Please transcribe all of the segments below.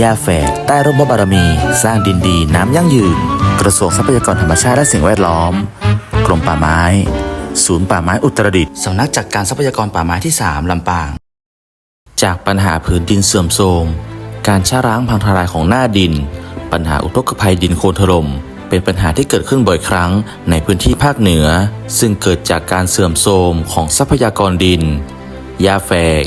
ยาแฝกใต้ร่มพระบารมี สร้างดินดีน้ำยั่งยืน กระทรวงทรัพยากรธรรมชาติและสิ่งแวดล้อม กรมป่าไม้ ศูนย์ป่าไม้อุตรดิตถ์สำนักจัดการทรัพยากรป่าไม้ที่ 3 ลำปาง จากปัญหาพื้นดินเสื่อมโทรม การช้าร้างพังทลายของหน้าดิน ปัญหาอุทกภัยดินโคลนถล่มเป็นปัญหาที่เกิดขึ้นบ่อยครั้งในพื้นที่ภาคเหนือ ซึ่งเกิดจากการเสื่อมโทรมของทรัพยากรดิน ยาแฝก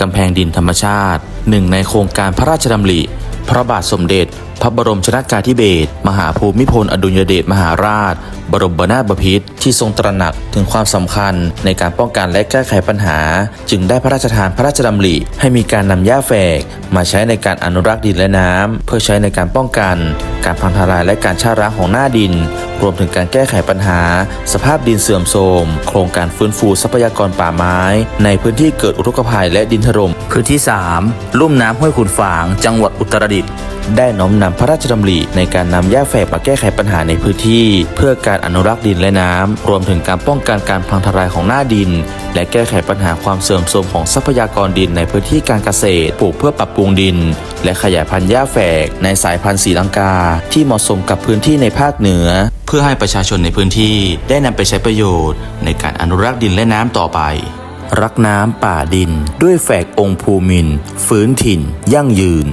กำแพงดินธรรมชาติหนึ่งในโครงการพระราชดำริ พระบาทสมเด็จ พระบรมชนากาธิเบศรมหาภูมิพลอดุลยเดชมหาราช บรมนาถบพิตรที่ทรงตระหนักถึงความสำคัญในการป้องกันและแก้ไขปัญหา จึงได้พระราชทานพระราชดำริ ให้มีการนำหญ้าแฝก มาใช้ในการอนุรักษ์ดินและน้ำเพื่อใช้ในการป้องกัน การพังทลายและการชาร้างของหน้าดิน รวมถึงการแก้ไขปัญหา สภาพดินเสื่อมโทรม โครงการฟื้นฟูทรัพยากรป่าไม้ ในพื้นที่เกิดอุทกภัยและดินถล่มพื้นที่ 3 ลุ่มน้ำห้วยขุนฝาง จังหวัดอุตรดิตถ์ได้น้อมนำพระราชดำริในการนำหญ้าแฝกมาแก้ไขปัญหาในพื้นที่ เพื่อการอนุรักษ์ดินและน้ำ รวมถึงการป้องกันการพังทลายของหน้าดิน และแก้ไขปัญหาความเสื่อมโทรมของทรัพยากรดินในพื้นที่การเกษตรปลูกเพื่อปรับปรุงดิน และขยายพันธุ์หญ้าแฝกในสายพันธุ์สีลังกา ที่เหมาะสมกับพื้นที่ในภาคเหนือพื่อให้ประชาชนในพื้นที่ได้นำไปใช้ประโยชน์ ในการอนุรักษ์ดินและน้ำต่อไป รักน้ำป่าดิน ด้วยแฝกองค์ภูมิน ฟื้นถิ่น ยั่งยืน